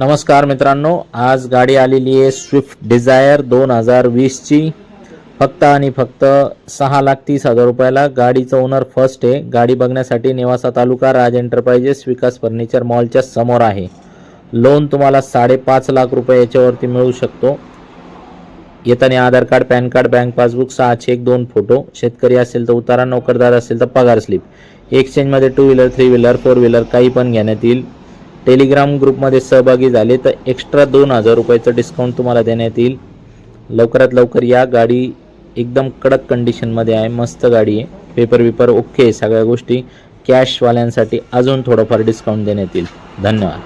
नमस्कार मित्रांनो आज गाडी आलेली आहे स्विफ्ट डिझायर दोन हजार वीसची फक्त आणि फक्त सहा लाख तीस हजार रुपयाला. गाडीचं ओनर फर्स्ट आहे. गाडी बघण्यासाठी नेवासा तालुका राज एंटरप्राइजेस विकास फर्निचर मॉलच्या समोर आहे. लोन तुम्हाला साडेपाच लाख रुपये याच्यावरती मिळू शकतो. येताना Aadhaar card PAN card bank passbook सहा चेक दोन फोटो शेतकरी असेल तर उतारा नोकरदार असेल तर पगार स्लिप एक्सचेंजमध्ये two wheeler three wheeler four wheeler काही पण घेण्यात येईल. टेलिग्राम ग्रुपमध्ये सहभागी झाले तर एक्स्ट्रा दोन हजार रुपयाचं डिस्काउंट तुम्हाला देण्यात येईल. लवकरात लवकर या गाडी एकदम कडक कंडिशनमध्ये आहे. मस्त गाडी आहे. पेपर विपर ओके सगळ्या गोष्टी. कॅशवाल्यांसाठी अजून थोडंफार डिस्काउंट देण्यात येईल. धन्यवाद.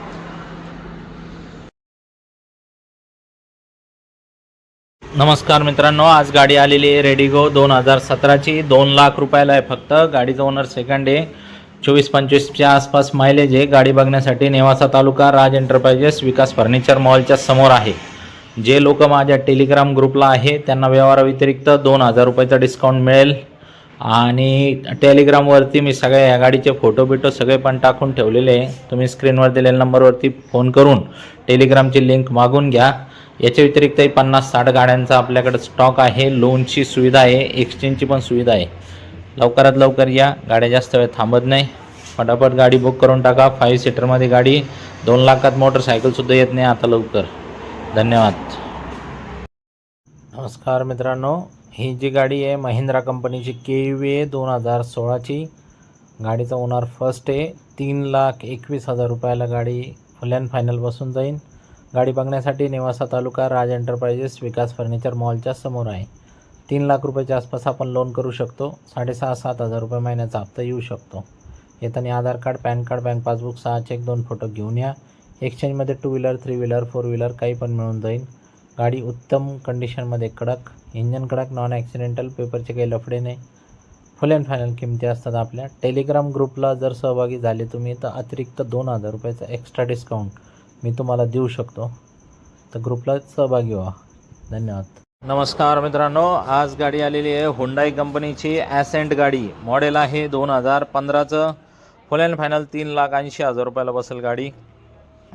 नमस्कार मित्रांनो आज गाडी आलेली आहे रेडिगो दोन हजार सतराची. दोन लाख रुपयाला आहे फक्त. गाडीचं ओनर सेकंड आहे. चोवीस पंचवीसच्या आसपास मायलेज आहे. गाडी बघण्यासाठी नेवासा तालुका राज एंटरप्राइजेस विकास फर्निचर मॉलच्या समोर आहे. जे लोक माझ्या टेलिग्राम ग्रुपला आहे त्यांना व्यवहाराव्यतिरिक्त दोन हजार रुपयाचा डिस्काउंट मिळेल. आणि टेलिग्रामवरती मी सगळ्या या गाडीचे फोटो बिटो सगळे पण टाकून ठेवलेले आहे. तुम्ही स्क्रीनवर दिलेल्या नंबरवरती फोन करून टेलिग्रामची लिंक मागून घ्या. याच्या व्यतिरिक्तही पन्नास साठ गाड्यांचा आपल्याकडे स्टॉक आहे. लोनची सुविधा आहे. एक्सचेंजची पण सुविधा आहे. लवकरात लवकर या. गाड्या जास्त वेळ थांबत नाही. फटाफट गाडी बुक करून टाका. फाईव्ह सीटरमध्ये गाडी. दोन लाखात मोटरसायकलसुद्धा येत नाही आता लवकर. धन्यवाद. नमस्कार मित्रांनो. ही जी गाडी आहे महिंद्रा कंपनीची के वी ए दोन हजार सोळाची. गाडीचा ओनर फर्स्ट आहे. तीन लाख एकवीस हजार रुपयाला गाडी फुल अँड फायनल बसून जाईल. गाडी बघण्यासाठी नेवासा तालुका राज एंटरप्राइजेस विकास फर्निचर मॉलच्या समोर आहे. तीन लाख रुपयाच्या आसपास आपण लोन करू शकतो. साडेसहा सात हजार रुपये महिन्याचा हप्ता येऊ शकतो. येताना Aadhaar card PAN card bank passbook सहा चेक दोन फोटो घेऊन या. एक्सचेंजमध्ये two wheeler three wheeler four wheeler काही पण मिळून जाईल. गाडी उत्तम कंडिशनमध्ये कडक इंजन कडक नॉन ॲक्सिडेंटल पेपरचे काही लफडे नाही. फुल अँड फायनल किमती असतात आपल्या. टेलिग्राम ग्रुपला जर सहभागी झाले तुम्ही तर अतिरिक्त दोन हजार रुपयाचा एक्स्ट्रा डिस्काउंट मी तुम्हाला देऊ शकतो. तर ग्रुपला सहभागी व्हा. धन्यवाद. नमस्कार मित्रांनो आज गाडी आलेली आहे हुंडाई कंपनीची ॲसेंट गाडी. मॉडेल आहे दोन हजार पंधराचं. फुल अँड फायनल तीन लाख ऐंशी हजार रुपयाला बसेल गाडी.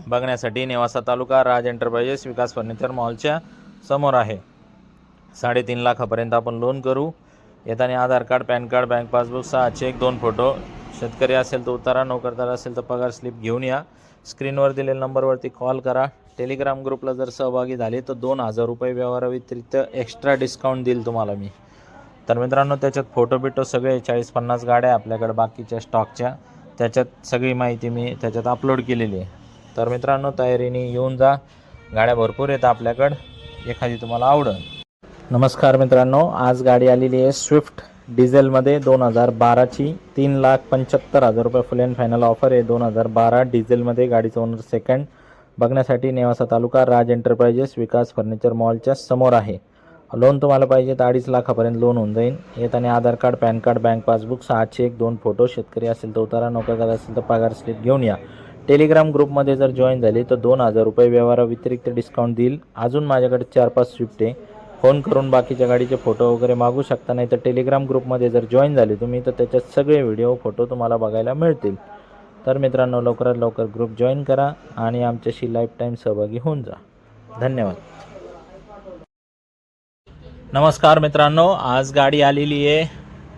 बघण्यासाठी नेवासा तालुका राज एंटरप्राइजेस विकास फर्निचर मॉलच्या समोर आहे. साडेतीन लाखापर्यंत आपण लोन करू. येताना Aadhaar card PAN card bank passbook सहा चेक दोन फोटो शेतकरी असेल तर उतारा नोकरदार असेल तर पगार स्लिप घेऊन या. स्क्रीनवर दिलेल्या नंबरवरती कॉल करा. टेलिग्राम ग्रुपला जर सहभागी झाले तर दोन हजार रुपये व्यवहाराव्यतिरिक्त एक्स्ट्रा डिस्काउंट देईल तुम्हाला मी. तर मित्रांनो त्याच्यात फोटो बिटो सगळे चाळीस पन्नास गाड्या आपल्याकडे बाकीच्या स्टॉकच्या त्याच्यात सगळी माहिती मी त्याच्यात अपलोड केलेली आहे. तर मित्रांनो तयारीने येऊन जा. गाड्या भरपूर आहेत आपल्याकडं. एखादी तुम्हाला आवडेल. नमस्कार मित्रांनो आज गाडी आलेली आहे स्विफ्ट डिझेलमध्ये दोन हजार बाराची तीन लाख पंच्याहत्तर हजार रुपये फुल अँड फायनल ऑफर आहे. दोन हजार बारा डिझेलमध्ये गाडीचं ओनर सेकंड बघण्यासाठी नेवासा तालुका राज एंटरप्राइजेस विकास फर्निचर मॉलच्या समोर आहे. लोन तुम्हाला पाहिजे तर अडीच लाखापर्यंत लोन होऊन जाईल येताना Aadhaar card PAN card bank passbook सहाशे एक दोन फोटो. शेतकरी असेल तर उतारा नोकरदार असेल तर पगार स्लिप घेऊन या. टेलिग्राम ग्रुपमध्ये जर जॉईन झाली तर दोन हजार रुपये व्यवहाराव्यतिरिक्त डिस्काउंट देईल. अजून माझ्याकडे चार पाच स्विफ्ट आहे. फोन करून बाकीच्या गाडीचे फोटो वगैरे मागू शकता नाही तर टेलिग्राम ग्रुपमध्ये जर जॉईन झाले तुम्ही तर त्याच्यात सगळे व्हिडिओ फोटो तुम्हाला बघायला मिळतील. तर मित्रांनो लवकरात लवकर ग्रुप जॉईन करा आणि आमच्याशी लाईफ टाईम सहभागी होऊन जा. धन्यवाद. नमस्कार मित्रांनो आज गाडी आलेली आहे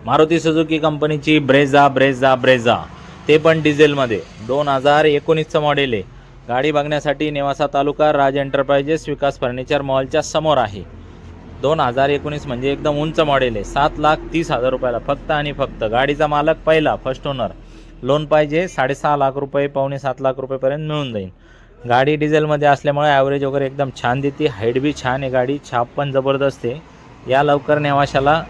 मारुती सुझुकी कंपनीची ब्रेझा ब्रेझा ब्रेझा. ते पण डिझेलमध्ये. दोन हजार एकोणीसचं मॉडेल आहे. गाडी बघण्यासाठी नेवासा तालुका राज एंटरप्राइजेस विकास फर्निचर मॉलच्या समोर आहे. दोन हजार एकोणीस म्हणजे एकदम उंच मॉडेल आहे. सात लाख तीस हजार रुपयाला फक्त आणि फक्त गाडीचा मालक पहिला फर्स्ट ओनर लोन पाहिजे साडेसहा लाख रुपये पावणे सात लाख रुपयेपर्यंत मिळून जाईल. गाडी डिझेलमध्ये असल्यामुळे ॲव्हरेज वगैरे एकदम छान देते. हाईट बी छान आहे गाडी छाप पण जबरदस्त आहे. या लवकर नेवाशाला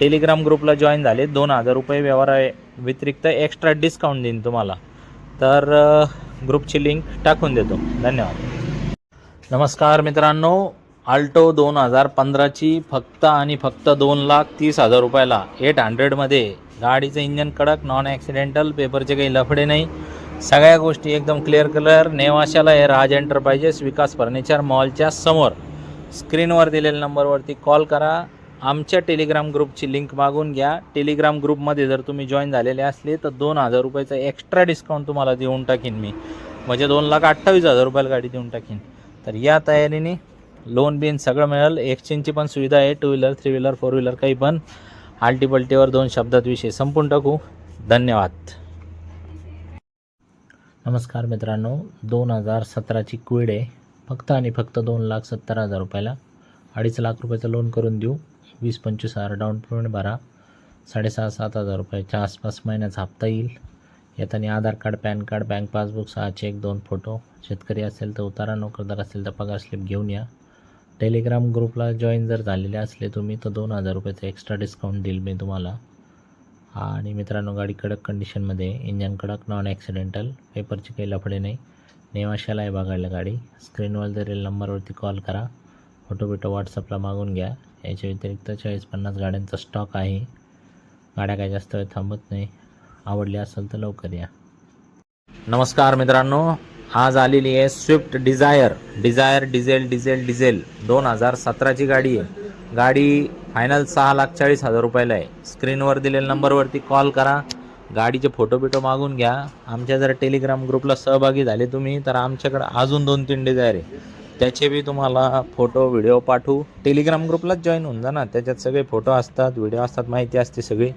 टेलिग्राम ग्रुपला जॉईन झाले. दोन हजार रुपये व्यवहार आहे व्यतिरिक्त एक्स्ट्रा डिस्काउंट देईन तुम्हाला. तर ग्रुपची लिंक टाकून देतो. धन्यवाद. नमस्कार मित्रांनो. आल्टो दोन हजार पंधराची फक्त आणि फक्त दोन लाख तीस हजार रुपयाला एट हंड्रेडमध्ये गाडीचं इंजन कडक नॉन ॲक्सिडेंटल पेपरचे काही लफडे नाही. सगळ्या गोष्टी एकदम क्लिअर कलर नेवाशाला आहे राज एंटरप्राइजेस विकास फर्निचर मॉलच्या समोर. स्क्रीनवर दिलेल्या नंबरवरती कॉल करा. आमच्या टेलिग्राम ग्रुपची लिंक मागून घ्या. टेलिग्राम ग्रुपमध्ये जर तुम्ही जॉईन झालेले असले तर दोन हजार रुपयाचा एक्स्ट्रा डिस्काउंट तुम्हाला देऊन टाकीन मी. म्हणजे दोन लाख अठ्ठावीस हजार रुपयाला गाडी देऊन टाकीन. तर या तयारीने लोन बिन सगळं मिळेल. एक्सचेंजची पण सुविधा आहे. Two wheeler three wheeler four wheeler काही पण. आलटीपलटीवर दोन शब्दात विषय संपून टाकू. धन्यवाद. नमस्कार मित्रांनो दोन हजार सतराची क्विड आहे. फक्त आणि फक्त दोन लाख सत्तर हजार रुपयाला अडीच लाख रुपयाचं लोन करून देऊ. वीस पंचवीस हजार डाऊन पेमेंट भरा. साडेसहा सात हजार रुपयाच्या आसपास महिन्याचा हप्ता येईल. येताना Aadhaar card PAN card bank passbook सहा चेक दोन फोटो शेतकरी असेल तर उतारा नोकरदार असेल तर पगार स्लिप घेऊन या. टेलिग्राम ग्रुपला जॉईन जर झालेले असले तुम्ही तर दोन हजार रुपयाचं एक्स्ट्रा डिस्काउंट देईल मी तुम्हाला. आणि मित्रांनो गाडी कडक कंडिशनमध्ये इंजन कडक नॉन ॲक्सिडेंटल पेपरची काही लफडे नाही. नेवाशाला आहे बघायला गाडी. स्क्रीनवर दिलेल्या नंबरवरती कॉल करा. फोटो बिटो व्हॉट्सअपला मागून घ्या. याच्या व्यतिरिक्त चाळीस पन्नास गाड्यांचा स्टॉक आहे. गाड्या काही जास्त वेळ थांबत नाही. आवडली असेल तर लवकर या. नमस्कार मित्रांनो. आज आलेली आहे Swift Dzire Dzire diesel diesel diesel दोन हजार सतराची गाडी आहे. गाडी फायनल सहा लाख चाळीस हजार रुपयाला आहे. स्क्रीनवर दिलेल्या नंबरवरती कॉल करा. गाडीचे फोटो बिटो मागून घ्या. आमच्या जर टेलिग्राम ग्रुपला सहभागी झाले तुम्ही तर आमच्याकडे अजून दोन तीन डिझायर आहे. त्याचे बी तुम्हाला फोटो व्हिडिओ पाठवू. टेलिग्राम ग्रुपलाच जॉईन होऊन जा ना. त्याच्यात सगळे फोटो असतात व्हिडिओ असतात माहिती असते सगळी.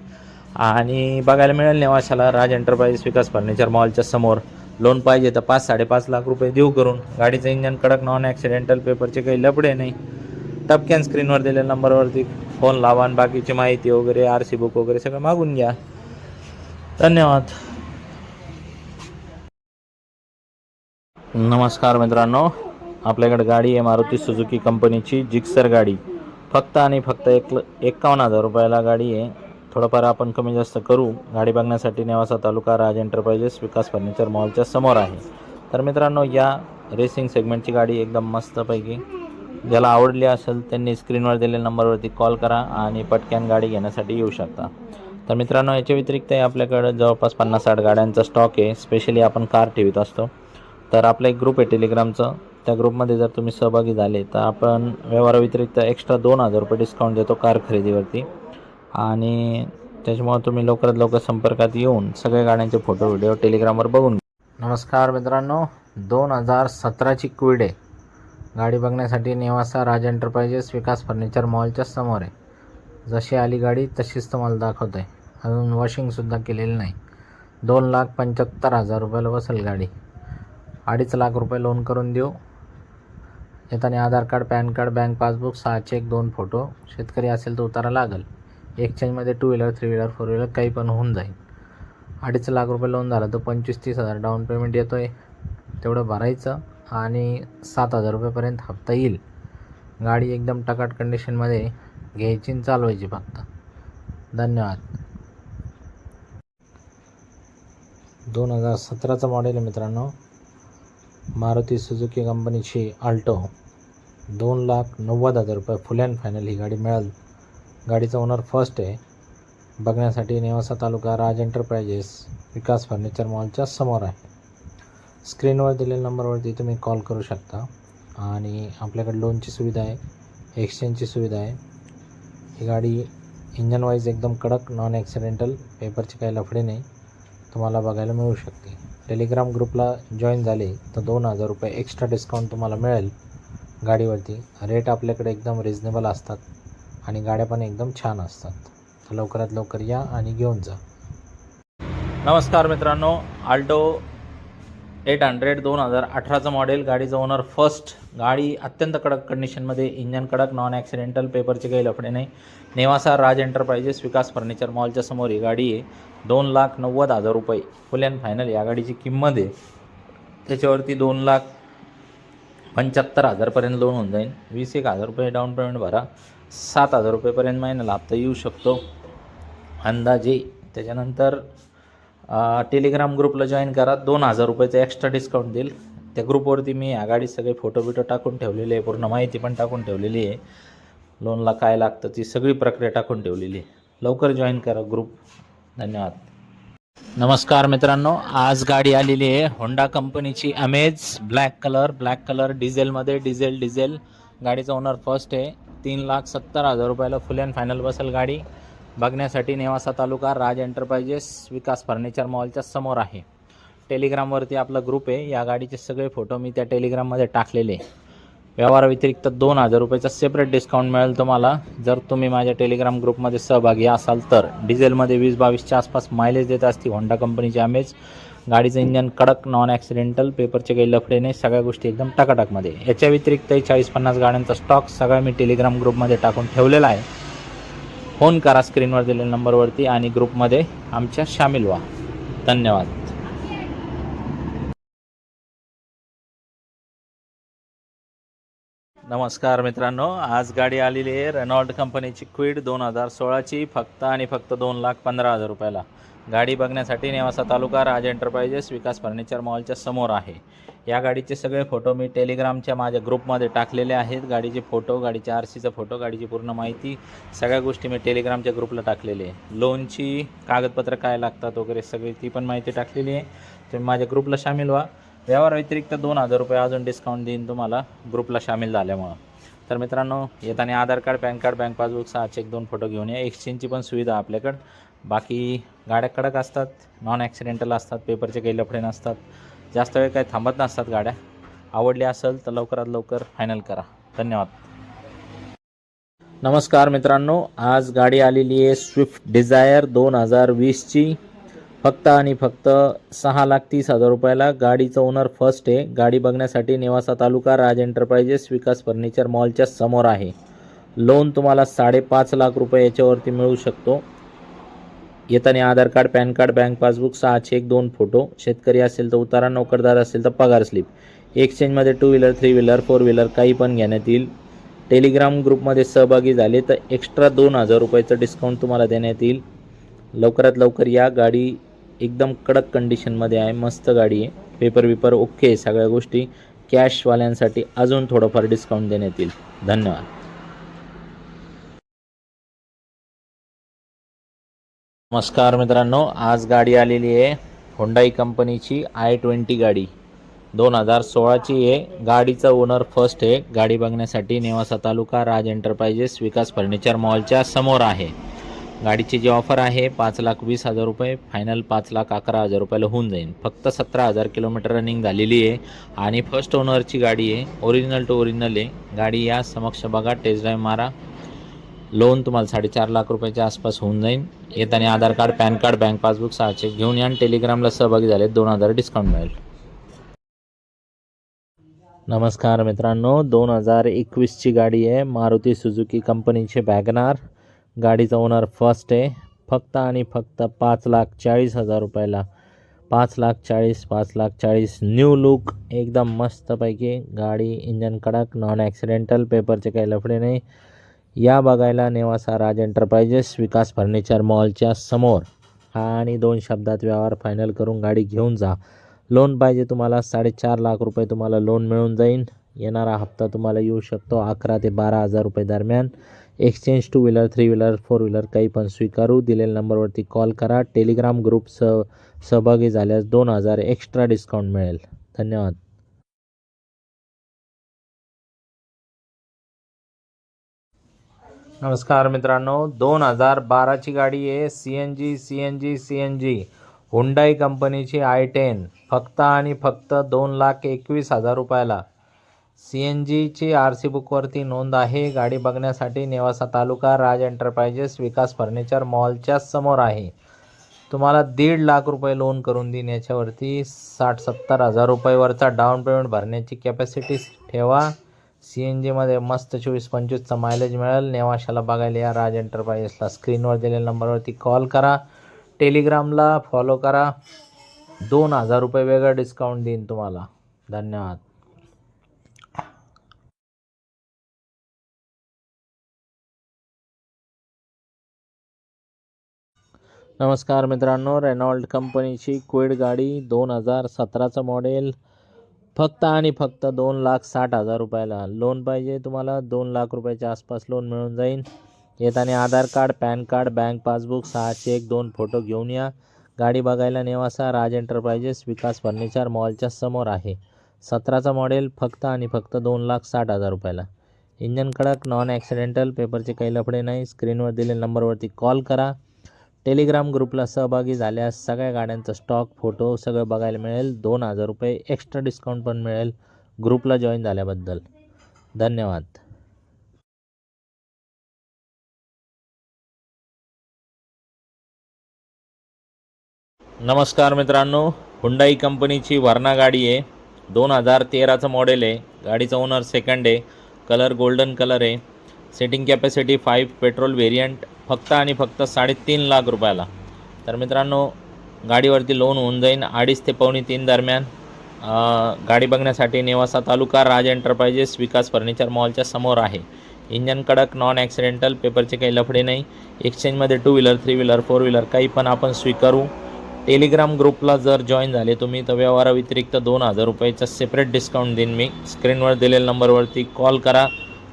आणि बघायला मिळेल नेवाशाला राज एंटरप्राइज विकास फर्निचर मॉलच्या समोर. लोन पाहिजे तर पाच साडेपाच लाख रुपये देऊ करून. गाडीचं इंजन कडक नॉन ॲक्सिडेंटल पेपरचे काही लपडे नाही. टपक्यान स्क्रीनवर दिलेल्या नंबरवरती फोन लावा आणि बाकीची माहिती वगैरे आर सी बुक वगैरे सगळं मागून घ्या. धन्यवाद. नमस्कार मित्रांनो. आपल्याकडे गाडी आहे मारुती सुझुकी कंपनीची जिक्सर गाडी. फक्त आणि फक्त एक एकावन्न हजार रुपयाला गाडी आहे. थोडंफार आपण कमी जास्त करू. गाडी बघण्यासाठी नेवासा तालुका राज एंटरप्राइजेस विकास फर्निचर मॉलच्या समोर आहे. तर मित्रांनो या रेसिंग सेगमेंटची गाडी एकदम मस्तपैकी ज्याला आवडली असेल त्यांनी स्क्रीनवर दिलेल्या नंबरवरती कॉल करा आणि पटक्यान गाडी घेण्यासाठी येऊ शकता. तर मित्रांनो याच्या व्यतिरिक्त आपल्याकडं जवळपास पन्नास साठ गाड्यांचा स्टॉक आहे. स्पेशली आपण कार ठेवीत असतो. तर आपला एक ग्रुप आहे टेलिग्रामचं त्या ग्रुपमध्ये जर तुम्ही सहभागी झाले तर आपण व्यवहाराव्यतिरिक्त एक्स्ट्रा दोन हजार रुपये डिस्काउंट देतो कार खरेदीवरती. आणि त्याच्यामुळे तुम्ही लवकरात लवकर संपर्कात येऊन सगळ्या गाड्यांचे फोटो व्हिडिओ टेलिग्रामवर बघून घ्या. नमस्कार मित्रांनो दोन हजार सतराची क्विड आहे. गाडी बघण्यासाठी नेवासा राज एंटरप्राइजेस विकास फर्निचर मॉलच्या समोर आहे. जशी आली गाडी तशीच तुम्हाला दाखवत आहे अजून वॉशिंगसुद्धा केलेली नाही. दोन लाख पंच्याहत्तर हजार रुपयाला बसेल गाडी. अडीच लाख रुपये लोन करून देऊ. येताना Aadhaar card PAN card bank passbook सहा चेक दोन फोटो शेतकरी असेल तर उतारा लागेल. एक्सचेंजमध्ये two wheeler three wheeler four wheeler काही पण होऊन जाईल. अडीच लाख रुपये लोन झालं तर पंचवीस तीस हजार डाऊन पेमेंट येतो आहे तेवढं भरायचं आणि सात हजार रुपयेपर्यंत हप्ता येईल. गाडी एकदम टकाट कंडिशनमध्ये घ्यायची आणि चालवायची फक्त. धन्यवाद. दोन हजार सतराचं मॉडेल आहे मित्रांनो. मारुती सुझुकी कंपनीची अल्टो दोन लाख नव्वद हजार रुपये फुल अँड फायनल ही गाडी मिळेल. गाडीचा ओनर फर्स्ट आहे. बघण्यासाठी नेवासा तालुका राज एंटरप्राइजेस विकास फर्निचर मॉलच्या समोर आहे. स्क्रीनवर दिलेल्या नंबरवरती तुम्ही कॉल करू शकता. आणि आपल्याकडे लोनची सुविधा आहे एक्सचेंजची सुविधा आहे. ही गाडी इंजन वाईज एकदम कडक नॉन ॲक्सिडेंटल पेपरचे काही लफडे नाही. तुम्हाला बघायला मिळू शकते. टेलिग्राम ग्रुपला जॉईन झाले तर दोन हजार रुपये एक्स्ट्रा डिस्काउंट तुम्हाला मिळेल गाडीवरती. रेट आपल्याकडे एकदम रिजनेबल असतात. आणि गाड्या पण एकदम छान असतात. तर लवकरात लवकर या आणि घेऊन जा. नमस्कार मित्रांनो आल्टो एट हंड्रेड दोन हजार अठराचं मॉडेल गाडीचं ओनर फर्स्ट गाडी अत्यंत कडक कंडिशनमध्ये इंजन कडक नॉन ॲक्सिडेंटल पेपरचे काही लफडे नाही. नेवासा राज एंटरप्राइजेस विकास फर्निचर मॉलच्या समोर ही गाडी आहे. दोन लाख नव्वद हजार रुपये. फुल अँड फायनल या गाडीची किंमत आहे. त्याच्यावरती दोन लाख पंच्याहत्तर हजारपर्यंत लोन होऊन जाईल. वीस एक हजार रुपये डाऊन पेमेंट भरा. सात हजार रुपयेपर्यंत महिन्याला हप्ता येऊ शकतो. अंदाजे त्याच्यानंतर टेलिग्राम ग्रुपला जॉईन करा. दोन हजार रुपयाचा एक्स्ट्रा डिस्काउंट देईल. त्या ग्रुपवरती मी या गाडीत सगळे फोटो बिटो टाकून ठेवलेले आहे. पूर्ण माहिती पण टाकून ठेवलेली आहे. लोनला काय लागतं ती सगळी प्रक्रिया टाकून ठेवलेली आहे. लवकर जॉईन करा ग्रुप धन्यवाद. नमस्कार मित्रांनो आज गाडी आलेली आहे होंडा कंपनीची Amaze black colour black colour डिझेलमध्ये डिझेल डिझेल गाडीचा ओनर फर्स्ट आहे. तीन लाख सत्तर हजार रुपयाला फुल अँड फायनल बसेल गाडी. बघण्यासाठी नेवासा तालुका राज एंटरप्राइजेस विकास फर्निचर मॉलच्या समोर आहे. टेलिग्रामवरती आपला ग्रुप आहे. या गाडीचे सगळे फोटो मी त्या टेलिग्राममध्ये टाकलेले व्यवहाराव्यतिरिक्त दोन हजार रुपयाचा सेपरेट डिस्काउंट मिळेल तुम्हाला. जर तुम्ही माझ्या टेलिग्राम ग्रुपमध्ये सहभागी असाल तर. डिझेलमध्ये वीस बावीसच्या आसपास मायलेज देत असते होंडा कंपनीची अमेज गाडीचं इंजन कडक नॉन ॲक्सिडेंटल पेपरचे काही लफडे नाही सगळ्या गोष्टी एकदम टकाटकमध्ये. याच्या व्यतिरिक्तही चाळीस पन्नास गाड्यांचा स्टॉक सगळा मी टेलिग्राम ग्रुपमध्ये टाकून ठेवलेला आहे. फोन करा स्क्रीनवर दिलेल्या नंबरवरती आणि ग्रुपमध्ये आमच्या सामील व्हा. धन्यवाद. नमस्कार मित्रांनो आज गाडी आलेली आहे रेनॉल्ड कंपनीची क्विड दोन हजार सोळाची फक्त आणि फक्त दोन लाख पंधरा हजार रुपयाला. गाडी बघण्यासाठी नेवासा तालुका राज एंटरप्राइजेस विकास फर्निचर मॉलच्या समोर आहे. या गाडीचे सगळे फोटो मी टेलिग्रामच्या माझ्या ग्रुपमध्ये टाकलेले आहेत. गाडीचे फोटो गाडीच्या आर सीचा फोटो गाडीची पूर्ण माहिती सगळ्या गोष्टी मी टेलिग्रामच्या ग्रुपला टाकलेली आहे. लोनची कागदपत्र काय लागतात वगैरे सगळी ती पण माहिती टाकलेली आहे. तुम्ही माझ्या ग्रुपला सामील व्हा. व्यवहार व्यतिरिक्त दोन हजार रुपये अजून डिस्काउंट देईन तुम्हाला ग्रुपला सामील झाल्यामुळं. तर मित्रांनो येताना Aadhaar card PAN card bank passbook सहा चेक दोन फोटो घेऊन या. एक्सचेंजची पण सुविधा आपल्याकडं. बाकी गाड्या कडक असतात नॉन ॲक्सिडेंटल असतात पेपरचे काही लफडे नसतात. जास्त वेळ काही थांबत नसतात गाड्या. आवडली असेल तर लवकरात लवकर फायनल करा. धन्यवाद. नमस्कार मित्रांनो आज गाडी आलेली आहे स्विफ्ट डिझायर दोन हजार वीसची फक्त आणि फक्त सहा लाख तीस हजार रुपयाला गाडीचं ओनर फर्स्ट आहे. गाडी बघण्यासाठी नेवासा तालुका राज एंटरप्राइजेस विकास फर्निचर मॉलच्या समोर आहे. लोन तुम्हाला साडेपाच लाख रुपये याच्यावरती मिळू शकतो. येताना Aadhaar card PAN card bank passbook सहा चेक दोन फोटो. शेतकरी असेल तर उतारा नोकरदार असेल तर पगार स्लिप. एक्सचेंजमध्ये two wheeler three wheeler four wheeler काही पण घेण्यात येईल. टेलिग्राम ग्रुपमध्ये सहभागी झाले तर एक्स्ट्रा दोन हजार रुपयाचं डिस्काउंट तुम्हाला देण्यात येईल. लवकरात लवकर या गाडी एकदम कडक कंडिशनमध्ये आहे. मस्त गाडी आहे. पेपर विपर ओके सगळ्या गोष्टी. कॅशवाल्यांसाठी अजून थोडंफार डिस्काउंट देण्यात येईल. धन्यवाद. नमस्कार मित्रांनो आज गाडी आलेली आहे होंडाई कंपनीची आय ट्वेंटी गाडी. दोन हजार सोळाची आहे. गाडीचा ओनर फर्स्ट आहे. गाडी बघण्यासाठी नेवासा तालुका राज एंटरप्राइजेस विकास फर्निचर मॉलच्या समोर आहे. गाडीची जी ऑफर आहे पाच लाख वीस हजार रुपये फायनल पाच लाख अकरा हजार रुपयाला होऊन जाईल. फक्त सतरा हजार किलोमीटर रनिंग झालेली आहे आणि फर्स्ट ओनरची गाडी आहे. ओरिजिनल टू ओरिजिनल आहे. गाडी या समक्ष बघा टेस्ट ड्राईव्ह मारा. लोन तुम्हाला साडेचार लाख रुपयाच्या आसपास होऊन जाईल येताना Aadhaar card PAN card bank passbook सहा चेक घेऊन या आणि टेलिग्रामला सहभागी झाले. दोन हजार डिस्काउंट मिळेल. नमस्कार मित्रांनो. दोन हजार एकवीसची गाडी आहे. मारुती सुझुकी कंपनीचे बॅगनार गाडीचा ओनर फर्स्ट आहे. फक्त आणि फक्त पाच लाख चाळीस हजार रुपयाला. पाच लाख चाळीस पाच लाख चाळीस. न्यू लुक एकदम मस्तपैकी. गाडी इंजन कडक नॉन ॲक्सिडेंटल पेपरचे काही लफडे नाही. या बघायला नेवासा राज एंटरप्राइजेस विकास फर्निचर मॉलच्या समोर. हा आणि दोन शब्दात व्यवहार फायनल करून गाडी घेऊन जा. लोन पाहिजे तुम्हाला साडेचार लाख रुपये तुम्हाला लोन मिळून जाईल येणारा हप्ता तुम्हाला येऊ शकतो अकरा ते बारा हजार रुपये दरम्यान. Exchange two wheeler three wheeler four wheeler काही पण स्वीकारू. दिलेल्या नंबरवरती कॉल करा. टेलिग्राम ग्रुप स सहभागी झाल्यास दोन हजार एक्स्ट्रा डिस्काउंट मिळेल. धन्यवाद. नमस्कार मित्रांनो दोन हजार बाराची गाडी आहे. C N G C N G C N G Hyundai कंपनीची आय टेन फक्त आणि फक्त दोन लाख एकवीस हजार रुपयाला. सी एन जीची आर सी बुकवरती नोंद आहे. गाडी बघण्यासाठी नेवासा तालुका राज एंटरप्राइजेस विकास फर्निचर मॉलच्या समोर आहे. तुम्हाला दीड लाख रुपये लोन करून देईन याच्यावरती साठ सत्तर हजार रुपयेवरचा डाऊन पेमेंट भरण्याची कॅपॅसिटी ठेवा. सी एन जीमध्ये मस्त चोवीस पंचवीसचा मायलेज मिळेल. नेवाशाला बघायला या राज एंटरप्राइजेसला स्क्रीनवर दिलेल्या नंबरवरती कॉल करा. टेलिग्रामला फॉलो करा. दोन हजार रुपये वेगळं डिस्काउंट देईन तुम्हाला. धन्यवाद. नमस्कार मित्रांनो रेनॉल्ड कंपनीची क्विड गाडी दोन हजार सतराचं मॉडेल फक्त आणि फक्त दोन लाख साठ हजार रुपयाला लोन पाहिजे. तुम्हाला दोन लाख रुपयाच्या आसपास लोन मिळून जाईल येताना Aadhaar card PAN card bank passbook सहा चेक दोन फोटो घेऊन या. गाडी बघायला नेवासा राज एंटरप्राइजेस विकास फर्निचर मॉलच्या समोर आहे. सतराचा मॉडेल फक्त आणि फक्त दोन लाख साठ हजार रुपयाला. इंजन कडक नॉन ॲक्सिडेंटल पेपरचे काही लफडे नाही. स्क्रीनवर दिलेल्या नंबरवरती कॉल करा. टेलिग्राम ग्रुपला सहभागी झाल्यास सगळ्या गाड्यांचा स्टॉक फोटो सगळं बघायला मिळेल. दोन हजार रुपये एक्स्ट्रा डिस्काउंट पण मिळेल ग्रुपला जॉईन झाल्याबद्दल. धन्यवाद. नमस्कार मित्रांनो हुंडाई कंपनीची वर्ना गाडी आहे. दोन हजार तेराचं मॉडेल आहे. गाडीचा ओनर सेकंड आहे. कलर गोल्डन कलर आहे. Seating capacity five petrol variant फक्त आणि फक्त साडेतीन लाख रुपयाला. तर मित्रांनो गाडीवरती लोन होऊन जाईन. अडीच ते पावणे तीन दरम्यान गाडी बघण्यासाठी नेवासा तालुका राज एंटरप्राइजेस विकास फर्निचर मॉलच्या समोर आहे. इंजन कडक नॉन ॲक्सिडेंटल पेपरचे काही लफडे नाही. एक्सचेंजमध्ये two wheeler three wheeler four wheeler काही पण आपण स्वीकारू. टेलिग्राम ग्रुपला जर जॉईन झाले तुम्ही तर व्यवहाराव्यतिरिक्त दोन हजार रुपयाचा सेपरेट डिस्काउंट देईन मी. स्क्रीनवर दिलेल्या नंबरवरती कॉल करा.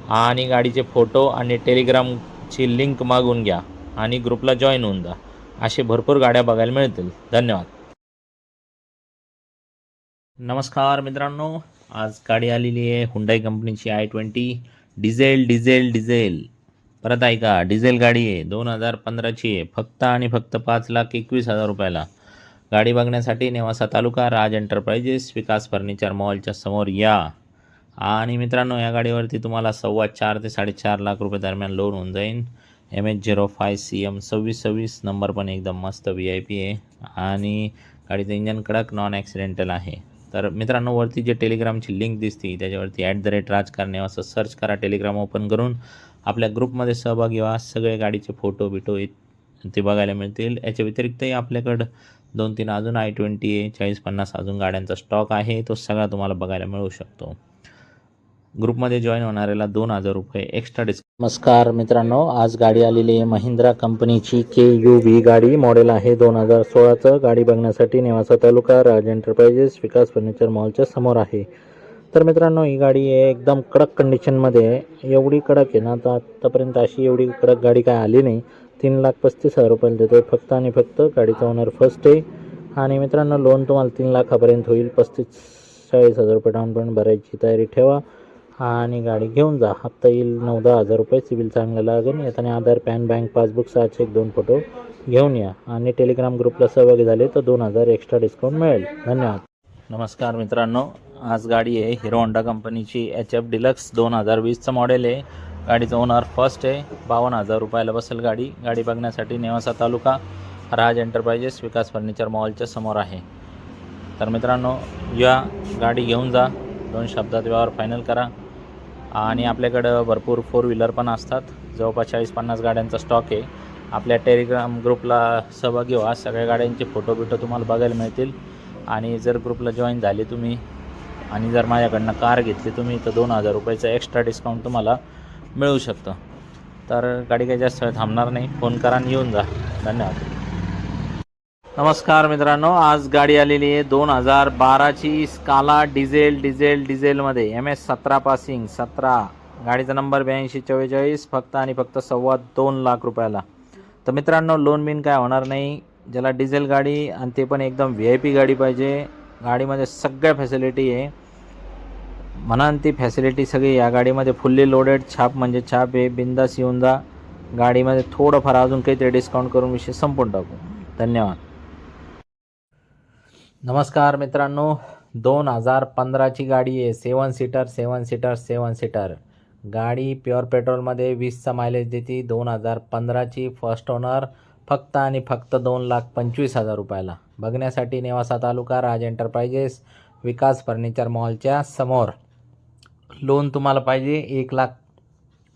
आणि गाडीचे फोटो आणि टेलिग्रामची लिंक मागून घ्या आणि ग्रुपला जॉईन होऊन जा. असे भरपूर गाड्या बघायला मिळतील. धन्यवाद. नमस्कार मित्रांनो. आज गाडी आलेली आहे हुंडाई कंपनीची I twenty. Diesel diesel diesel. परत ऐका डिझेल गाडी आहे. दोन हजार पंधराची आहे. फक्त आणि फक्त पाच लाख एकवीस हजार रुपयाला. गाडी बघण्यासाठी नेवासा तालुका राज एंटरप्राइजेस विकास फर्निचर मॉलच्या समोर या. आणि मित्रांनो या गाडीवरती तुम्हाला सव्वा चार ते साडेचार लाख रुपये दरम्यान लोन होऊन जाईल M H zero five C M सव्वीस सव्वीस नंबर पण एकदम मस्त व्ही आय पी आहे. आणि गाडीचं इंजन कडक नॉन ॲक्सिडेंटल आहे. तर मित्रांनो वरती जे टेलिग्रामची लिंक दिसते त्याच्यावरती ॲट द रेट राजकारणे असं सर्च करा टेलिग्राम ओपन करून. आपल्या ग्रुपमध्ये सहभागी व्हा. सगळे गाडीचे फोटो बिटो ते बघायला मिळतील. याच्या व्यतिरिक्तही आपल्याकडं दोन तीन अजून आय ट्वेंटी आहे चाळीस पन्नास अजून गाड्यांचा स्टॉक आहे. तो सगळा तुम्हाला बघायला मिळू शकतो. ग्रुपमध्ये जॉईन होणाऱ्याला दोन हजार रुपये एक्स्ट्रा डिस्काउंट नमस्कार मित्रांनो आज गाडी आलेली आहे महिंद्रा कंपनीची के यू व्ही गाडी. मॉडेल आहे दोन हजार सोळाचं. गाडी बघण्यासाठी नेवासा तालुका राज एंटरप्राइजेस विकास फर्निचर मॉलच्या समोर आहे. तर मित्रांनो ही गाडी आहे एकदम कडक कंडिशनमध्ये आहे एवढी कडक आहे ना तर आत्तापर्यंत अशी एवढी कडक गाडी काय आली नाही. तीन लाख पस्तीस हजार रुपयाला देतो फक्त आणि फक्त. गाडीचा ओनर फर्स्ट आहे. आणि मित्रांनो लोन तुम्हाला तीन लाखापर्यंत होईल. पस्तीस चाळीस हजार रुपये डाऊन पेमेंट भरायची तयारी ठेवा. आणि गाडी घेऊन जा. हप्ता येईल नऊ दहा हजार रुपये सिबिल चांगला लागेल. येताना आधार पॅन बँक पासबुक सहा चेक दोन फोटो घेऊन या. आणि टेलिग्राम ग्रुपला सहभागी झाले तर दोन हजार एक्स्ट्रा डिस्काउंट मिळेल. धन्यवाद. नमस्कार मित्रांनो. आज गाडी आहे हिरो होंडा कंपनीची एच एफ डिलक्स दोन हजार वीसचं मॉडेल आहे. गाडीचं ओनर फर्स्ट आहे. बावन्न हजार रुपयाला बसेल गाडी. गाडी बघण्यासाठी नेवासा तालुका राज एंटरप्राइजेस विकास फर्निचर मॉलच्या समोर आहे. तर मित्रांनो या गाडी घेऊन जा. दोन शब्दात व्यवहार फायनल करा. आणि आपल्याकडं भरपूर फोर व्हीलर पण असतात. जवळपास चाळीस पन्नास गाड्यांचा स्टॉक आहे. आपल्या टेलिग्राम ग्रुपला सहभागी व्हा. सगळ्या गाड्यांचे फोटो बिटो तुम्हाला बघायला मिळतील. आणि जर ग्रुपला जॉईन झाले तुम्ही आणि जर माझ्याकडनं कार घेतली तुम्ही तर दोन हजार रुपयाचा एक्स्ट्रा डिस्काउंट तुम्हाला मिळू शकतं. तर गाडी काही जास्त वेळ थांबणार नाही. फोन करा आणि येऊन जा. धन्यवाद. नमस्कार मित्रांनो आज गाडी आलेली आहे दोन हजार बाराची. स्काला डिझेल डिझेल डिझेलमध्ये एम एस सतरा पासिंग सतरा. गाडीचा नंबर ब्याऐंशी चव्वेचाळीस फक्त आणि फक्त सव्वा दोन लाख रुपयाला. तर मित्रांनो लोन बिन काय होणार नाही. ज्याला डिझेल गाडी आणि ते पण एकदम व्ही आय पी गाडी पाहिजे. गाडीमध्ये सगळ्या फॅसिलिटी आहे. म्हणान ती फॅसिलिटी सगळी या गाडीमध्ये फुल्ली लोडेड छाप म्हणजे छाप आहे. बिंदास येऊन जा. गाडीमध्ये थोडंफार अजून काहीतरी डिस्काउंट करून विषय संपून टाकू. धन्यवाद. नमस्कार मित्रांनो दोन हजार पंधराची गाडी आहे. Seven seater seven seater seven seater. गाडी प्युअर पेट्रोलमध्ये वीसचा मायलेज देते. दोन हजार पंधराची फर्स्ट ओनर फक्त आणि फक्त दोन लाख पंचवीस हजार रुपयाला. बघण्यासाठी नेवासा तालुका राज एंटरप्राइजेस विकास फर्निचर मॉलच्या समोर. लोन तुम्हाला पाहिजे. एक लाख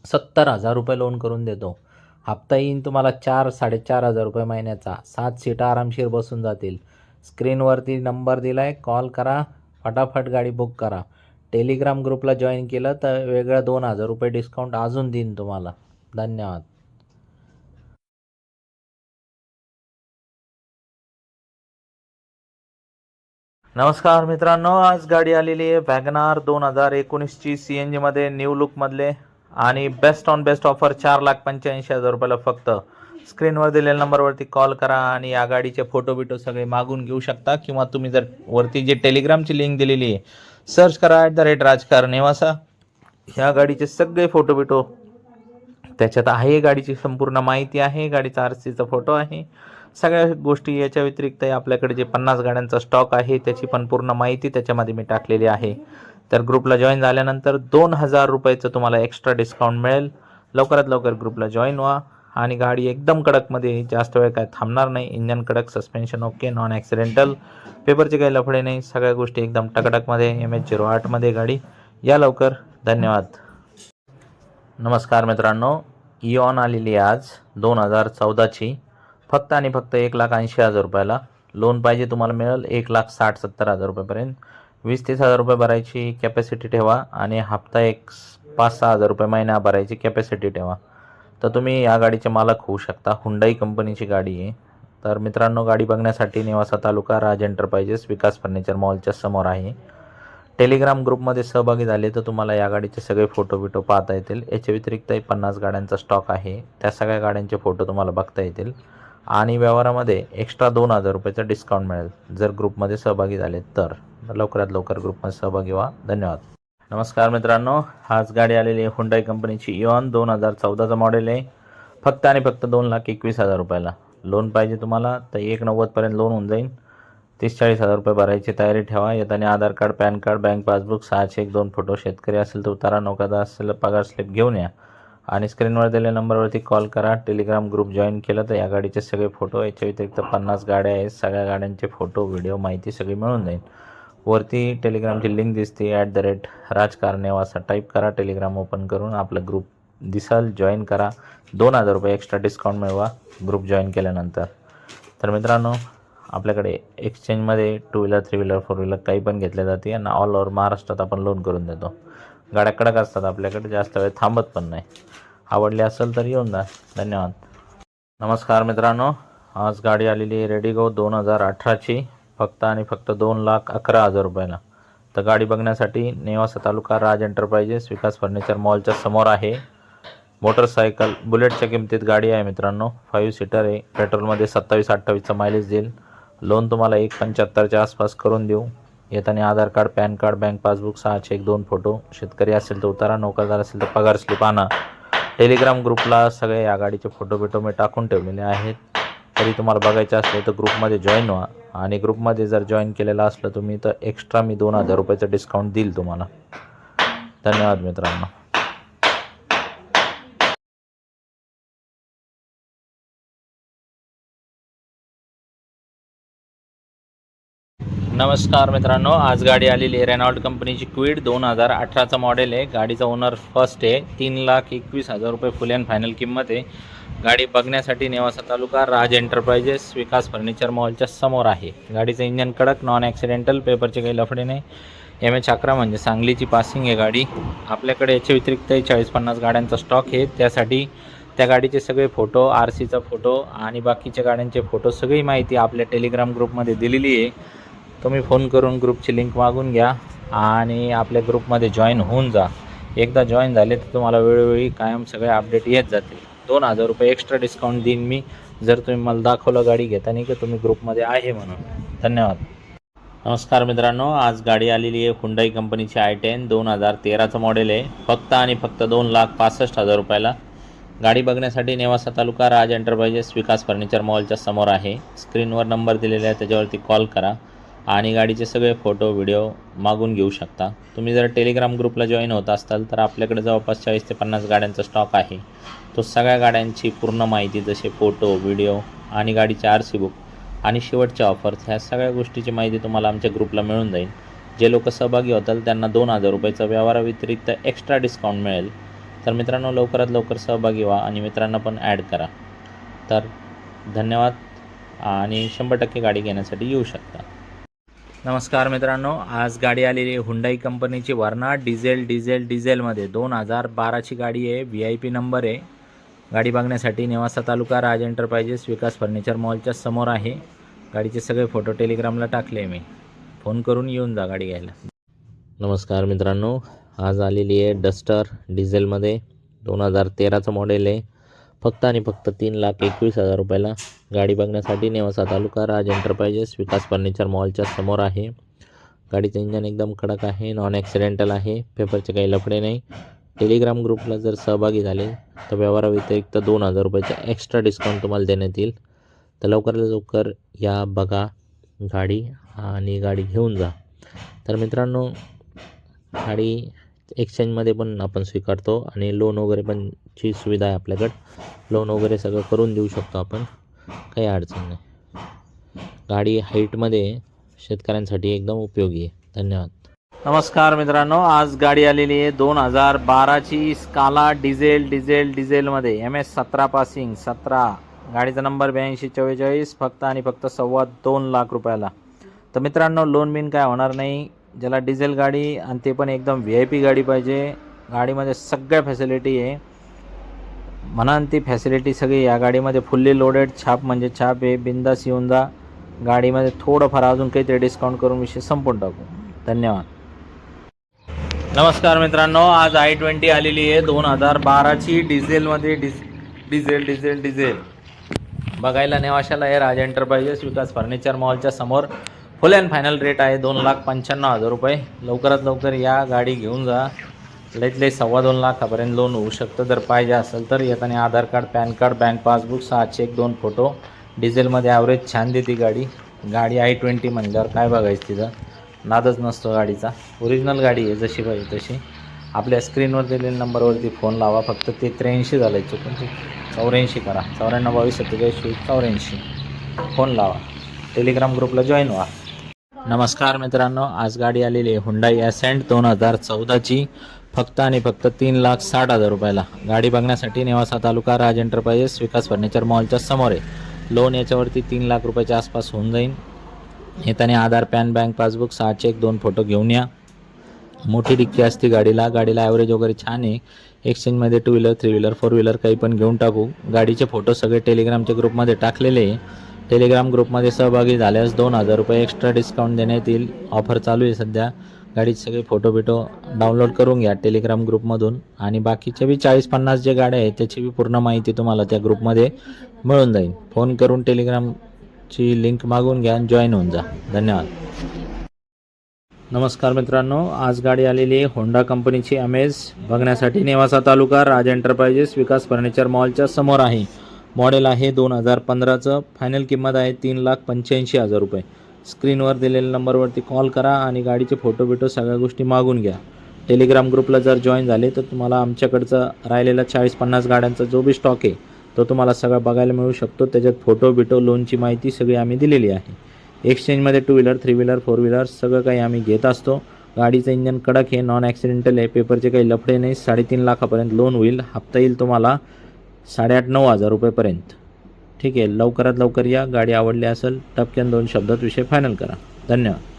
सत्तर हजार रुपये लोन करून देतो. हप्ता येईन तुम्हाला चार साडेचार हजार रुपये महिन्याचा. सात सीटा आरामशीर बसून जातील. स्क्रीनवरती नंबर दिला आहे कॉल करा फटाफट गाडी बुक करा. टेलिग्राम ग्रुपला जॉईन केलं तर वेगळं दोन हजार रुपये डिस्काउंट अजून देईन तुम्हाला. धन्यवाद. नमस्कार मित्रांनो आज गाडी आलेली आहे वॅगनार दोन हजार एकोणीसची सी एन जीमध्ये न्यू लुकमधले. आणि बेस्ट ऑन बेस्ट ऑफर चार लाख पंच्याऐंशी हजार रुपयाला फक्त. स्क्रीनवर दिलेल्या नंबरवरती कॉल करा आणि या गाडीचे फोटो बिटो सगळे मागून घेऊ शकता. किंवा तुम्ही जर वरती जे टेलिग्रामची लिंक दिलेली आहे सर्च करा ॲट द रेट राजकारण नेवासा. ह्या गाडीचे सगळे फोटो बिटो त्याच्यात आहे. गाडीची संपूर्ण माहिती आहे. गाडीचा आर सीचा फोटो आहे. सगळ्या गोष्टी याच्या व्यतिरिक्त आपल्याकडे जे पन्नास गाड्यांचा स्टॉक आहे त्याची पण पूर्ण माहिती त्याच्यामध्ये मी टाकलेली आहे. तर ग्रुपला जॉईन झाल्यानंतर दोन हजार रुपयाचं तुम्हाला एक्स्ट्रा डिस्काउंट मिळेल. लवकरात लवकर ग्रुपला जॉईन व्हा. आणि गाडी एकदम कडकमध्ये जास्त वेळ काय थांबणार नाही. इंजन कडक सस्पेन्शन ओके नॉन ॲक्सिडेंटल पेपरचे काही लफडे नाही. सगळ्या गोष्टी एकदम टकटकमध्ये एम एच झिरो आठमध्ये गाडी. या लवकर. धन्यवाद. नमस्कार मित्रांनो. इऑन आलेली आहे आज दोन हजार चौदाची. फक्त आणि फक्त एक लाख ऐंशी हजार रुपयाला. लोन पाहिजे तुम्हाला मिळेल एक लाख साठ सत्तर हजार रुपयापर्यंत. वीस तीस हजार रुपये भरायची कॅपॅसिटी ठेवा आणि हप्ता एक पाच सहा हजार रुपये महिना भरायची कॅपॅसिटी ठेवा. तर तुम्ही या गाडीचे मालक होऊ शकता. हुंडाई कंपनीची गाडी आहे. तर मित्रांनो गाडी बघण्यासाठी नेवासा तालुका राज एंटरप्राइजेस विकास फर्निचर मॉलच्या समोर आहे. टेलिग्राम ग्रुपमध्ये सहभागी झाले तर तुम्हाला या गाडीचे सगळे फोटो बिटो पाहता येतील. याच्या व्यतिरिक्तही पन्नास गाड्यांचा स्टॉक आहे. त्या सगळ्या गाड्यांचे फोटो तुम्हाला बघता येतील. आणि व्यवहारामध्ये एक्स्ट्रा दोन हजार रुपयाचं डिस्काउंट मिळेल. जर ग्रुपमध्ये सहभागी झाले तर. लवकरात लवकर ग्रुपमध्ये सहभागी व्हा. धन्यवाद. नमस्कार मित्रांनो आज गाडी आलेली आहे हुंडाई कंपनीची इऑन दोन हजार चौदाचं मॉडेल आहे. फक्त आणि फक्त दोन लाख एकवीस हजार रुपयाला. लोन पाहिजे तुम्हाला तर एक नव्वदपर्यंत लोन होऊन जाईल. तीस चाळीस हजार रुपये भरायची तयारी ठेवा. येताना Aadhaar card PAN card bank passbook सहाशे एक दोन फोटो शेतकरी असेल तर उतारा नौकादा असेल पगार स्लिप घेऊन या. आणि स्क्रीनवर दिलेल्या नंबरवरती कॉल करा. टेलिग्राम ग्रुप जॉईन केलं तर या गाडीचे सगळे फोटो याच्या व्यतिरिक्त पन्नास गाड्या आहेत. सगळ्या गाड्यांचे फोटो व्हिडिओ माहिती सगळी मिळून जाईल. वरती टेलिग्रामची लिंक दिसते ॲट द रेट राजकारणे असा टाईप करा टेलिग्राम ओपन करून आपलं ग्रुप दिसाल जॉईन करा. दोन हजार रुपये एक्स्ट्रा डिस्काउंट मिळवा ग्रुप जॉईन केल्यानंतर. तर मित्रांनो आपल्याकडे एक्सचेंजमध्ये two wheeler three wheeler four wheeler काही पण घेतले जाते. आणि ऑल ओव्हर महाराष्ट्रात आपण लोन करून देतो. गाड्या कडक असतात आपल्याकडे जास्त वेळ थांबत पण नाही. आवडली असेल तर येऊन जा. धन्यवाद. नमस्कार मित्रांनो. आज गाडी आलेली आहे रेडिगो दोन हजार अठराची. फक्त आणि फक्त दोन लाख अकरा हजार रुपयाला. तर गाडी बघण्यासाठी नेवासा तालुका राज एंटरप्राइजेस विकास फर्निचर मॉलच्या समोर आहे. मोटरसायकल बुलेटच्या किमतीत गाडी आहे मित्रांनो. फाईव्ह सीटर आहे. पेट्रोलमध्ये सत्तावीस अठ्ठावीसचं मायलेज देईल. लोन तुम्हाला एक पंच्याहत्तरच्या आसपास करून देऊ. येताना Aadhaar card PAN card bank passbook सहाशे एक दोन फोटो शेतकरी असेल तर उतारा नोकरदार असेल तर पगार स्लिप आणा. टेलिग्राम ग्रुपला सगळे या गाडीचे फोटो बिटो मी टाकून ठेवलेले आहेत. तरी तुम्हाला बघायचे असले तर ग्रुपमध्ये जॉईन व्हा. आणि ग्रुपमध्ये जर जॉईन केलेलं असलं तुम्ही तर एक्स्ट्रा मी दोन हजार रुपयाचं डिस्काउंट देईल तुम्हाला. धन्यवाद मित्रांनो. नमस्कार मित्रांनो आज गाडी आलेली आहे रेनॉल्ड कंपनीची क्विड दोन हजार अठराचं मॉडेल आहे. गाडीचा ओनर फर्स्ट आहे. तीन लाख एकवीस हजार रुपये फुल अँड फायनल किंमत आहे. गाडी बघण्यासाठी नेवासा तालुका राज एंटरप्राइजेस विकास फर्निचर मॉलच्या समोर आहे. गाडीचं इंजन कडक नॉन ॲक्सिडेंटल पेपरचे काही लफडे नाही. एम एच अकरा म्हणजे सांगलीची पासिंग आहे गाडी. आपल्याकडे याच्या व्यतिरिक्तही चाळीस पन्नास गाड्यांचा स्टॉक आहे. त्यासाठी त्या गाडीचे सगळे फोटो आर सीचा फोटो आणि बाकीच्या गाड्यांचे फोटो सगळी माहिती आपल्या टेलिग्राम ग्रुपमध्ये दिलेली आहे. तुम्ही फोन करून ग्रुपची लिंक मागून घ्या आणि आपल्या ग्रुपमध्ये जॉईन होऊन जा. एकदा जॉईन झाले तर तुम्हाला वेळोवेळी कायम सगळे अपडेट येत जातील. दोन हजार रुपये एक्स्ट्रा डिस्काउंट देईन मी. जर तुम्ही मला दाखवलं गाडी घेताना की तुम्ही ग्रुपमध्ये आहे म्हणून. धन्यवाद. नमस्कार मित्रांनो आज गाडी आलेली आहे हुंडाई कंपनीची आय टेन दोन हजार तेराचं मॉडेल आहे. फक्त आणि फक्त दोन लाख पासष्ट हजार रुपयाला. गाडी बघण्यासाठी नेवासा तालुका राज एंटरप्राइजेस विकास फर्निचर मॉलच्या समोर आहे. स्क्रीनवर नंबर दिलेला आहे त्याच्यावरती कॉल करा. आणि गाडीचे सगळे फोटो व्हिडिओ मागून घेऊ शकता. तुम्ही जर टेलिग्राम ग्रुपला जॉईन होत असाल तर आपल्याकडे जवळपास चाळीस ते पन्नास गाड्यांचा स्टॉक आहे. तो सगळ्या गाड्यांची पूर्ण माहिती जसे फोटो व्हिडिओ आणि गाडीचे आर सी बुक आणि शेवटच्या ऑफर्स ह्या सगळ्या गोष्टीची माहिती तुम्हाला आमच्या ग्रुपला मिळून जाईल. जे लोक सहभागी होतील त्यांना दोन हजार रुपयाचा व्यवहाराव्यतिरिक्त एक्स्ट्रा डिस्काउंट मिळेल. तर मित्रांनो लवकरात लवकर सहभागी व्हा आणि मित्रांना पण ॲड करा. तर धन्यवाद आणि शंभर टक्के गाडी घेण्यासाठी येऊ शकता. नमस्कार मित्रांनो आज गाडी आलेली आहे हुंडाई कंपनीची वरना डिझेल डिझेल डिझेलमध्ये दोन हजार बाराची गाडी आहे व्ही आय पी नंबर आहे. गाडी बघण्यासाठी नेवासा तालुका राज एंटरप्राइजेस विकास फर्निचर मॉलच्या समोर आहे. गाडीचे सगळे फोटो टेलिग्रामला टाकले मी. फोन करून येऊन जा गाडी घ्यायला. नमस्कार मित्रांनो आज आलेली आहे डस्टर डिझेलमध्ये दोन हजार तेराचं मॉडेल आहे. फक्त आणि फक्त तीन लाख एकवीस हजार रुपयाला गाडी बघण्यासाठी नेवासा तालुका राज एंटरप्राइजेस विकास फर्निचर मॉलच्या समोर आहे. गाडीचं इंजन एकदम कडक आहे नॉन ॲक्सिडेंटल आहे पेपरचे काही लफडे नाही. टेलिग्राम ग्रुपला जर सहभागी झाले तर व्यवहाराव्यतिरिक्त दोन हजार रुपयाचा एक्स्ट्रा डिस्काउंट तुम्हाला देण्यात येईल. तर लवकरात लवकर या बघा गाडी आणि गाडी घेऊन जा. तर मित्रांनो गाडी एक्सचेंजमध्ये पण आपण स्वीकारतो आणि लोन वगैरे पण ची सुविधा आहे आपल्याकडं. लोन वगैरे सगळं करून देऊ शकतो आपण. काही अडचण नाही. गाडी हाईटमध्ये शेतकऱ्यांसाठी एकदम उपयोगी आहे. धन्यवाद. नमस्कार मित्रांनो आज गाडी आलेली आहे दोन हजार बाराची. स्काला डिझेल डिझेल डिझेलमध्ये एम एस सतरा पासिंग सतरा. गाडीचा नंबर ब्याऐंशी चव्वेचाळीस फक्त आणि फक्त सव्वा दोन लाख रुपयाला. तर मित्रांनो लोन बिन काय होणार नाही. ज्याला डिझेल गाडी आणि ते पण एकदम व्ही आय पी गाडी पाहिजे. गाडीमध्ये सगळ्या फॅसिलिटी आहे. म्हणान ती फॅसिलिटी सगळी या गाडीमध्ये फुल्ली लोडेड छाप म्हणजे छाप आहे. बिंदास येऊन जा. गाडीमध्ये थोडंफार अजून काहीतरी डिस्काउंट करून विषय संपून टाकू. धन्यवाद. नमस्कार मित्रांनो आज आय ट्वेंटी आलेली आहे. दोन हजार बाराची डिझेलमध्ये डिझ डिझेल डिझेल डिझेल बघायला नेवाशाला आहे राज एंटरप्राइजेस विकास फर्निचर मॉलच्या समोर. फुल अँड फायनल रेट आहे. दोन लाख पंच्याण्णव हजार रुपये. लवकरात लवकर या गाडी घेऊन जा. लईत लई सव्वा दोन लाखापर्यंत लोन होऊ शकतं. जर पाहिजे असेल तर येताना Aadhaar card PAN card bank passbook सहा चेक दोन फोटो डिझेलमध्ये ॲव्हरेज छान देते गाडी. गाडी आय ट्वेंटी म्हणल्यावर काय बघायचं तिथं? नादच नसतो गाडीचा. ओरिजिनल गाडी आहे जशी पाहिजे तशी. आपल्या स्क्रीनवर दिलेल्या नंबरवरती फोन लावा. फक्त ते त्र्याऐंशी झालं आहे चुकून चौऱ्याऐंशी करा. चौऱ्याण्णव बावीस सत्तेचाळीस चौऱ्याऐंशी. फोन लावा. टेलिग्राम ग्रुपला जॉईन व्हा. नमस्कार मित्रांनो. आज गाडी आलेली आहे हुंडाई ॲसेंट दोन हजार चौदाची. फक्त आणि फक्त तीन लाख साठ हजार रुपयाला. गाडी बघण्यासाठी नेवासा तालुका राज एंटरप्राइजेस विकास फर्निचर मॉलच्या समोर आहे. लोन याच्यावरती तीन लाख रुपयाच्या आसपास होऊन जाईल येताना आधार पॅन बँक पासबुक सहा चेक दोन फोटो घेऊन या. मोठी डिक्की असते गाडीला. गाडीला ॲव्हरेज वगैरे छान आहे. एक्सचेंजमध्ये two wheeler three wheeler four wheeler काही पण घेऊन टाकू. गाडीचे फोटो सगळे टेलिग्रामच्या ग्रुपमध्ये टाकलेले आहे. टेलिग्राम ग्रुपमध्ये सहभागी झाल्यास दोन हजार रुपये एक्स्ट्रा डिस्काउंट देण्यात येईल. ऑफर चालू आहे सध्या. गाडीचे सगळे फोटो बिटो डाउनलोड करून घ्या टेलिग्राम ग्रुपमधून आणि बाकीच्या बी चाळीस पन्नास जे गाड्या आहेत त्याची बी पूर्ण माहिती तुम्हाला त्या ग्रुपमध्ये मिळून जाईल. फोन करून टेलिग्रामची लिंक मागून घ्या आणि जॉईन होऊन जा. धन्यवाद. नमस्कार मित्रांनो आज गाडी आलेली आहे होंडा कंपनीची अमेज बघण्यासाठी नेवासा तालुका राज एंटरप्राइजेस विकास फर्निचर मॉलच्या समोर आहे. मॉडेल आहे दोन हजार पंधराचं. फायनल किंमत आहे तीन लाख पंच्याऐंशी हजार रुपये. स्क्रीनवर दिलेल्या नंबरवरती कॉल करा आणि गाडीचे फोटो बिटो सगळ्या गोष्टी मागून घ्या. टेलिग्राम ग्रुपला जर जॉईन झाले तर तुम्हाला आमच्याकडचा राहिलेला चाळीस पन्नास गाड्यांचा जो बी स्टॉक आहे तो तुम्हाला सगळा बघायला मिळू शकतो. त्याच्यात फोटो बिटो लोनची माहिती सगळी आम्ही दिलेली आहे. एक्सचेंजमध्ये two wheeler three wheeler four wheeler सगळं काही आम्ही घेत असतो. गाडीचं इंजन कडक हे नॉन ॲक्सिडेंटल आहे पेपरचे काही लफडे नाही. साडेतीन लाखापर्यंत लोन होईल. हप्ता येईल तुम्हाला साडेआठ नऊ हजार रुपयेपर्यंत. ठीक आहे. लवकरात लवकर या. गाडी आवडली असेल टपक्यान दोन शब्दात विषय फायनल करा. धन्यवाद.